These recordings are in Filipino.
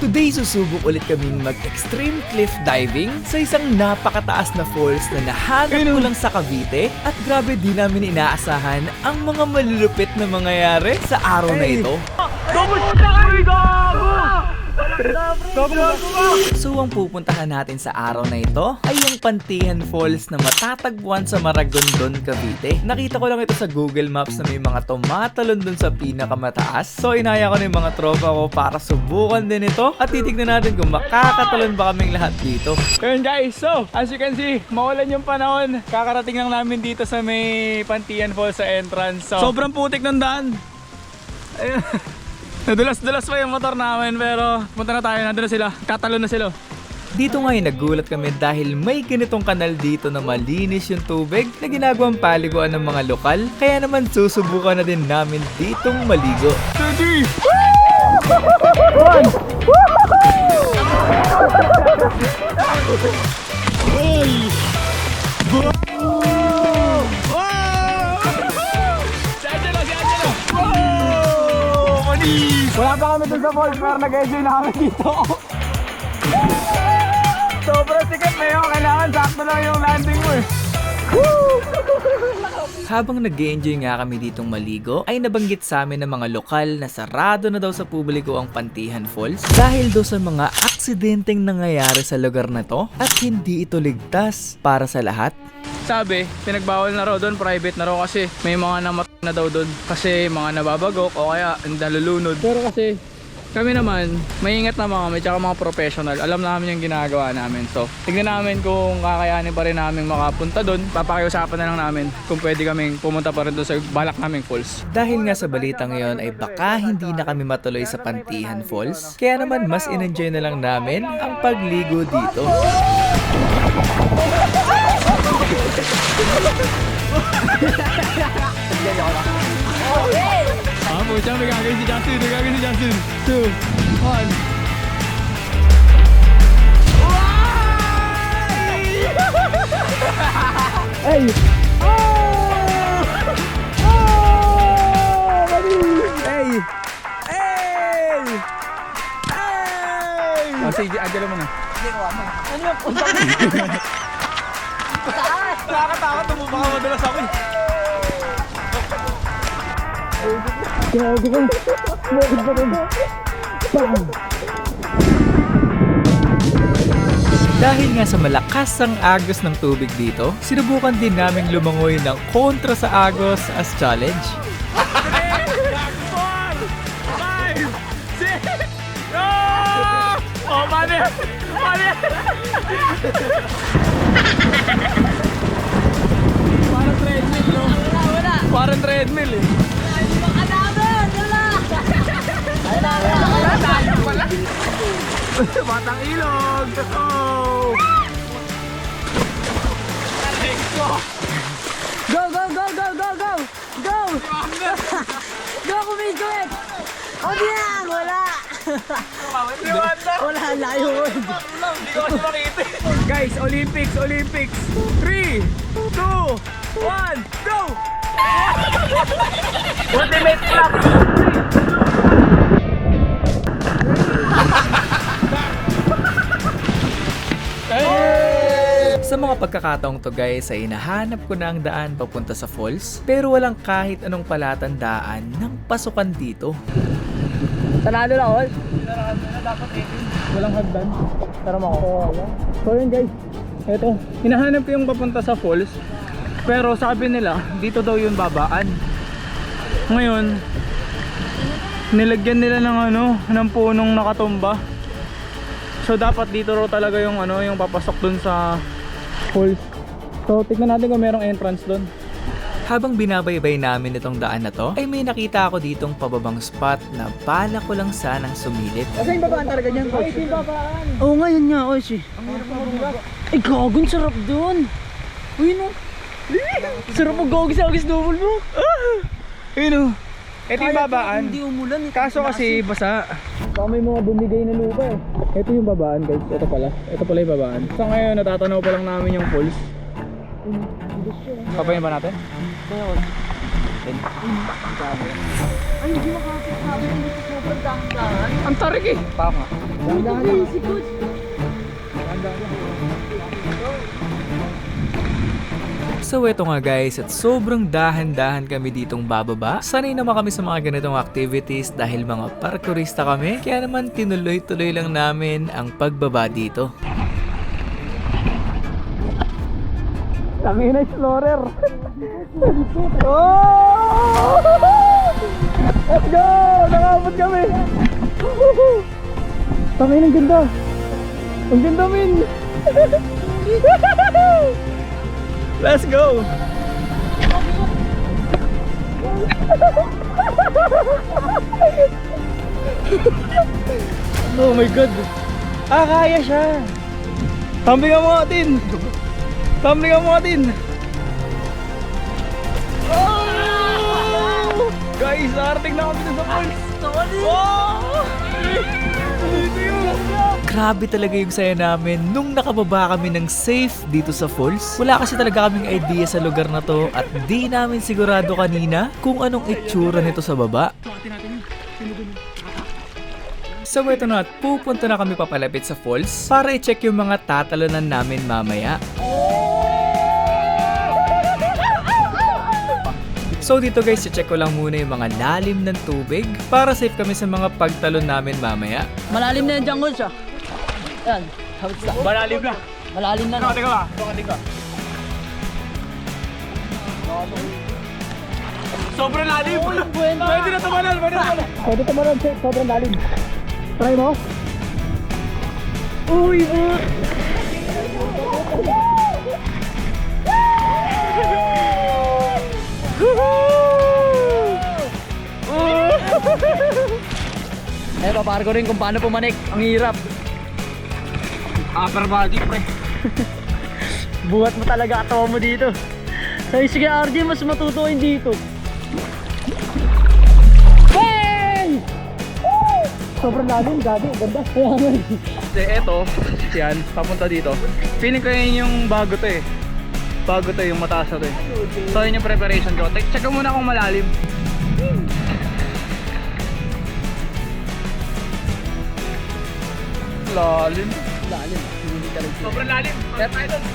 Today, susubok ulit kaming mag-extreme cliff diving sa isang napakataas na falls na nahanap ko lang sa Cavite. At grabe di namin inaasahan ang mga malulupit na mangyayari sa araw na ito. So ang pupuntahan natin sa araw na ito ay yung Pantihan Falls na matatagpuan sa Maragondon, Cavite. Nakita ko lang ito sa Google Maps na may mga tumatalon dun sa pinakamataas. So inaya ko na yung mga tropa ko para subukan din ito at titignan natin kung makakatalon ba kaming lahat dito. Ayun guys, so as you can see, maulan yung panahon. Kakarating lang namin dito sa may Pantian Falls sa entrance. So, sobrang putik ng daan. Ayun. Nadulas-dulas pa yung motor namin pero punta na tayo, nandun na sila. Tatalon na sila. Dito ngayon nagulat kami dahil may ganitong kanal dito na malinis yung tubig na ginagawang paliguan ng mga lokal. Kaya naman susubukan na din namin ditong maligo. Ready? Si Wala pa kami dun sa falls pero nag-enjoy na kami dito. Sobrang sikat na yun. Kailangan sakto lang yung landing mo eh. Habang nag enjoy nga kami ditong maligo, ay nabanggit sa amin ng mga lokal na sarado na daw sa publiko ang Pantihan Falls dahil daw sa mga aksidenteng nangyayari sa lugar na to at hindi ito ligtas para sa lahat. Sabi, pinagbawal na raw doon, private na raw kasi may mga namat na daw doon kasi mga nababagok o kaya nalulunod. Pero kasi kami naman, maingat na mga kami tsaka mga professional. Alam namin yung ginagawa namin. So, tignan namin kung kakayanin pa rin namin makapunta doon. Papakiusapan na lang namin kung pwede kaming pumunta pa rin doon sa balak naming falls. Dahil nga sa balita ngayon ay baka hindi na kami matuloy sa Pantihan Falls, kaya naman mas in-enjoy na lang namin ang pagligo dito. Ah, po siya, nagagawin si Justin, nagagawin si Justin. Two, one. Ay! Oh! Oh! Hey! Hey! Hey! Oh, sige, Angelo mo na. Nakakatakot, tumubaka madalas ako eh. Dahil nga sa malakas ang agos ng tubig dito, sinubukan din naming lumangoy ng kontra sa agos as challenge. Oh! Mali! Mali! Parang treadmill, no? Parang treadmill, eh. Batang ilog! Oh! Go, go, go, go, go, go! Go! Go, kumigwit! O di yan, wala! Wala, layo. Guys, Olympics, Olympics. 3, 2, 1, go! Ultimate flap! Sa mga pagkakataong to guys ay hinahanap ko na ang daan papunta sa falls pero walang kahit anong palatandaan ng pasukan dito. Tanalo na, all. Walang hagdan. Tara mo ako. So yun guys, eto, hinahanap ko yung papunta sa falls. Pero sabi nila, dito daw yung babaan. Ngayon, nilagyan nila ng ano, ng punong nakatumba. So dapat dito raw talaga yung ano, yung papasok dun sa falls. So tignan natin kung merong entrance dun. Habang binabaybay namin itong daan na to, ay may nakita ako ditong pababang spot na bala ko lang sanang sumilip. Kasi yung babaan talaga niyan, coach. Oo nga, yun nga, coach. Ay, gagon, sarap dun. Uy, no. Sarap mo gawag sa agis double mo. Ayun o. Ito yung babaan. Hindi umulan. eh. Kaso kasi basa. Baka may mga bumigay na lupa eh. Ito yung babaan guys. Ito pala. Ito pala yung babaan. So ngayon natatanaw pa lang namin yung falls. Papayin ba natin? natin. Ay, hindi makakit sabi. Hindi ko sobrang dahan-dahan. Ang tarik eh. Tama. Dahan-dahan lang. Si So eto nga guys, at sobrang dahan-dahan kami ditong bababa. Sanay naman kami sa mga ganitong activities dahil mga parkourista kami. Kaya naman tinuloy-tuloy lang namin ang pagbaba dito. Tangin na explorer. oh! Let's go! Nakabot kami! Tangin ang ganda! Ang ganda min! Let's go! oh my god! Ah, kaya siya! Tambingan mo natin! Tambingan mo natin! Oh! Guys, narating na kami sa pool! Oh! Grabe talaga yung saya namin nung nakababa kami ng safe dito sa falls. Wala kasi talaga kaming idea sa lugar na to at di namin sigurado kanina kung anong itsura nito sa baba. So eto na at pupunta na kami papalapit sa falls para i-check yung mga tatalonan namin mamaya. So dito guys, i-check ko lang muna yung mga lalim ng tubig para safe kami sa mga pagtalon namin mamaya. Malalim na dyan, Coach ah. Yan. Hawit sa. Malalim na! Malalim na. Teka, teka ba? Teka, teka. Sobrang lalim! bueno. Pwede na tumalal! Pwede na tumalal! Pwede tumalal, Che. Sobrang lalim. Try mo? Uy! uh. Eh, papar ko rin kung paano pumanik. Ang hirap. Upper body, pre. Buhat mo talaga atawa mo dito. Sabi, sige RJ, mas matutuin dito. Bang! Sobrang lalim, gabi. Ganda. Kaya nga. Kasi eto, yan, papunta dito. Feeling ko yun yung bago to eh. Bago to yung mataas na to eh. So yun yung preparation ko. Check, check muna kung malalim. Lalim. Lalim. Ka rin. Sobrang lalim.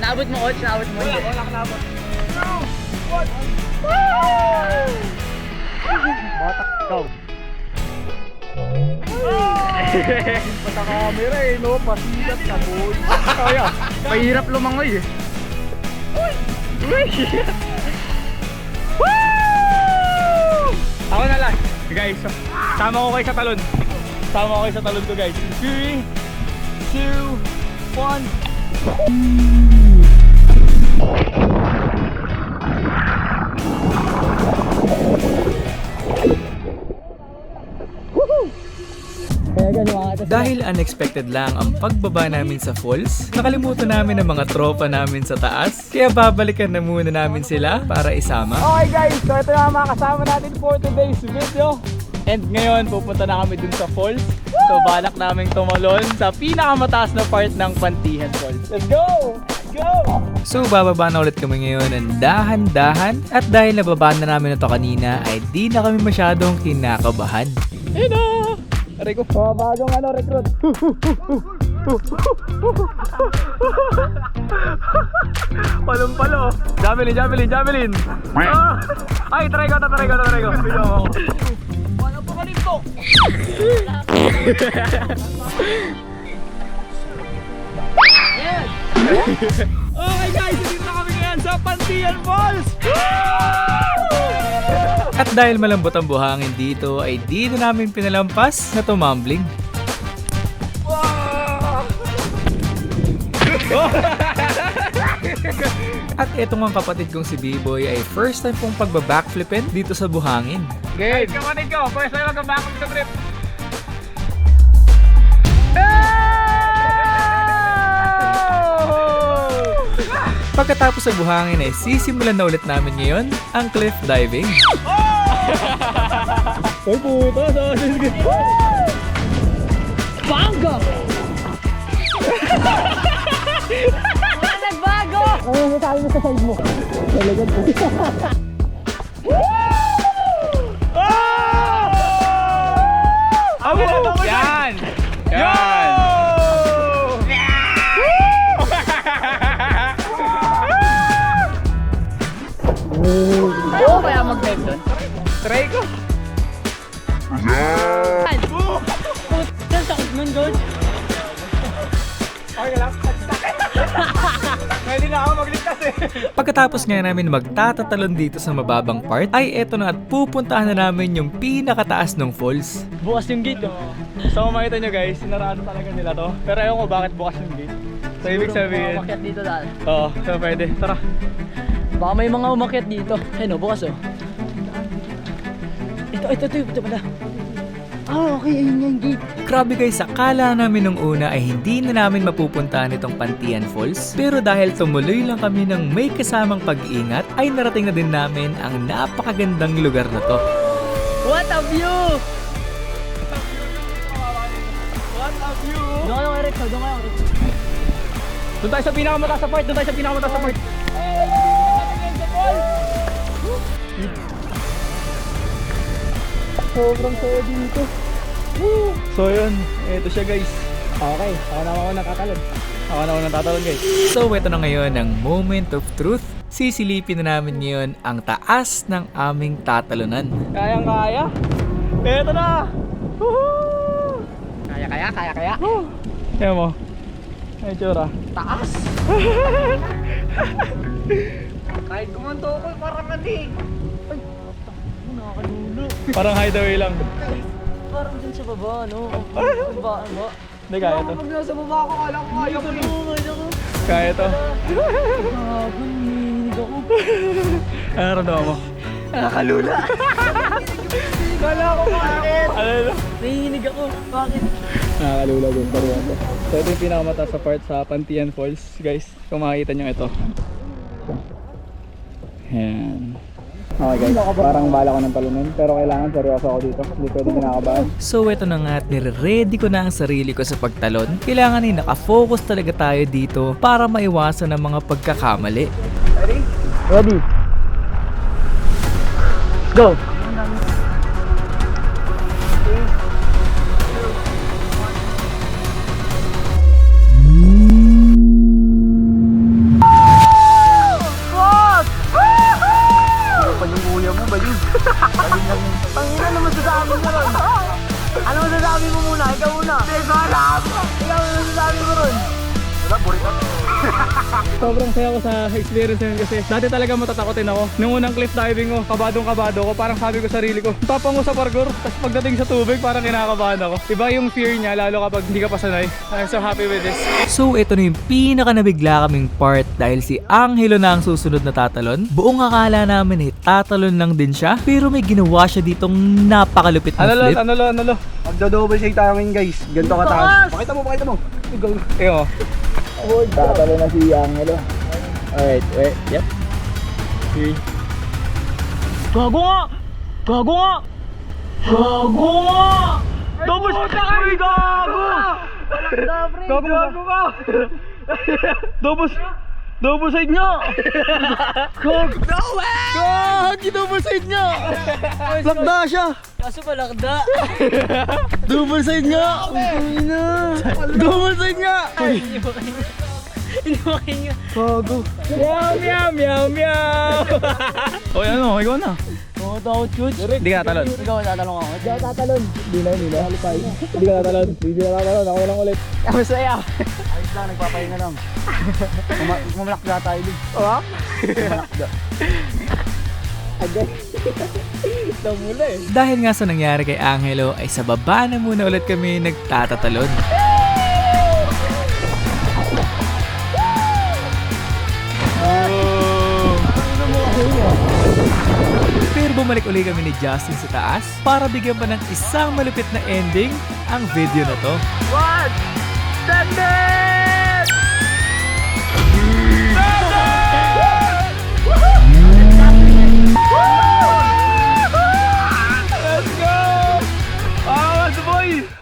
Naabot mo, Coach. Naabot mo. Wala, wala ka nabot. Bata, ikaw. Pata camera eh, no? Pasilat na boy. Kaya, mahirap lumangoy eh. Uy! Uy! Ako na lang. Guys, sama ko kayo sa talon. Sama ko kayo sa talon ko guys. 3, 2, 1. Kaya ganun mga katas. Dahil unexpected lang ang pagbaba namin sa falls, nakalimutan namin ang mga tropa namin sa taas, kaya babalikan na muna namin sila para isama. Okay guys, so ito na ang mga kasama natin for today's video. And ngayon, pupunta na kami dun sa falls. So balak namin tumalon sa pinakamataas na part ng Pantihan Falls. Let's go! Let's go! So bababa na ulit kami ngayon ng dahan-dahan at dahil nababa na namin ito kanina ay di na kami masyadong kinakabahan. Ayun na! Aray ko. Oh, bagong ano, recruit. Palong palo. Javelin, javelin, javelin. Ah! Ay, try ko, try ko, try ko. Ka nito? Okay guys, dito na kami ngayon sa Pantian Falls! At dahil malambot ang buhangin dito ay di na namin pinalampas na tumambling. At eto nga kapatid kong si B-Boy ay first time pong pagbabackflipin dito sa buhangin. Game! Ay, kapatid ko, first time mag-backflip sa trip. Pagkatapos sa buhangin ay sisimulan na ulit namin ngayon ang cliff diving. Ay, puta, sa Bangga! Ano mo tayo sa side mo? Talaga po. Ako! Yan! Yan! Ayaw kaya mag-live doon? Try ko! Yan! Putin, sakit nun, George! Magligtas eh. Pagkatapos nga namin magtatatalon dito sa mababang part, ay eto na at pupuntahan na namin yung pinakataas ng falls. Bukas yung gate, oh. So makita nyo guys, sinarado talaga nila to. Pero ayaw ko bakit bukas yung gate. So ibig sabihin, Umakyat dito dahil. oo, so pwede. Tara. Baka may mga umakyat dito. Ayun, oh, bukas, oh. Ito, ito, ito, ito pala. Ah, okay, ayun nga yung gate. Grabe guys, akala namin nung una ay hindi na namin mapupuntahan itong Pantian Falls. Pero dahil tumuloy lang kami ng may kasamang pag-iingat, ay narating na din namin ang napakagandang lugar na to. What a view! What a view! Doon kayo, Eric. Doon kayo, Eric. Doon tayo sa pinakamataas sa part, doon tayo sa pinakamataas sa part. Sobrang saya dito. So yun, ito siya guys. Okay, ako na ako nakatalon. Ako na ako natatalon guys. So ito na ngayon ang moment of truth. Sisilipin na namin ngayon ang taas ng aming tatalunan. Kayang kaya. Ito na! Woohoo! Kaya, kaya, kaya, kaya. Tingnan mo. Ay, tsura. Taas! Kahit gumanto ko, parang mali. Ay, nakakalulo. Parang hideaway lang. Parang dun sa baba, no? Ang ba, ang ba? Hindi kaya ito. Pag nasa baba ako, kala ko kaya ko. Kaya ko. Kaya ito. Gago, hinihinig ako. Ano naramdaman mo? Nakakalula. Kala ko bakit? Ano ito? Nahihinig ako. Bakit? Nakakalula din. Paruwasa. So ito yung pinakamataas sa part sa Pantian Falls. Guys, kung makikita nyo ito. Yan. Okay guys, parang bala ko ng talunin. Pero kailangan seryoso ako dito. Hindi pwede kinakabahan. So ito na nga at nire-ready ko na ang sarili ko sa pagtalon. Kailangan ay nakafocus talaga tayo dito para maiwasan ang mga pagkakamali. Ready? Go! Sobrang saya ko sa experience na yun kasi dati talaga matatakotin ako. Nung unang cliff diving ko, kabadong kabado ko, parang sabi ko sa sarili ko, tapang ko sa parkour, tapos pagdating sa tubig, parang kinakabahan ako. Iba yung fear niya, lalo kapag hindi ka pa sanay. I'm so happy with this. So ito na yung pinaka nabigla kaming part dahil si Angelo na ang susunod na tatalon. Buong akala namin eh, tatalon lang din siya pero may ginawa siya ditong napakalupit na Ano lo, flip. ano lo, ano lo. Magdo-double shake tayo ngayon guys. Ganito kataas. Pakita mo, pakita mo. Eyo. Tatalo na si Angelo. Alright, wait. Yep. Gago nga! Gago nga! Gago nga! Double shot na kayo! Gago! Gago gago ka! Double, double side niya! Gag! No way! Gagi, double side niya! Lakda siya! Kaso palakda. Double side niya! Double side niya! Mo kayo. Gago. Meow, meow, meow, meow! o ano, ikaw na. Oo, takot coach. Hindi ka natalon. Ikaw, tatalong ako. Hindi ako tatalon. Hindi na, hindi na. Hindi ka natalon. Hindi ka natalon. Ako lang ulit. Masaya. Ayos lang, nagpapahinga lang. Mama- Mamalakda tayo din. Oh? Mamalakda. Dahil nga sa nangyari kay Angelo ay sa baba na muna ulit kami nagtatatalon. Bumalik uli kami ni Justin sa taas para bigyan pa ng isang malupit na ending ang video na to. What? Sunday!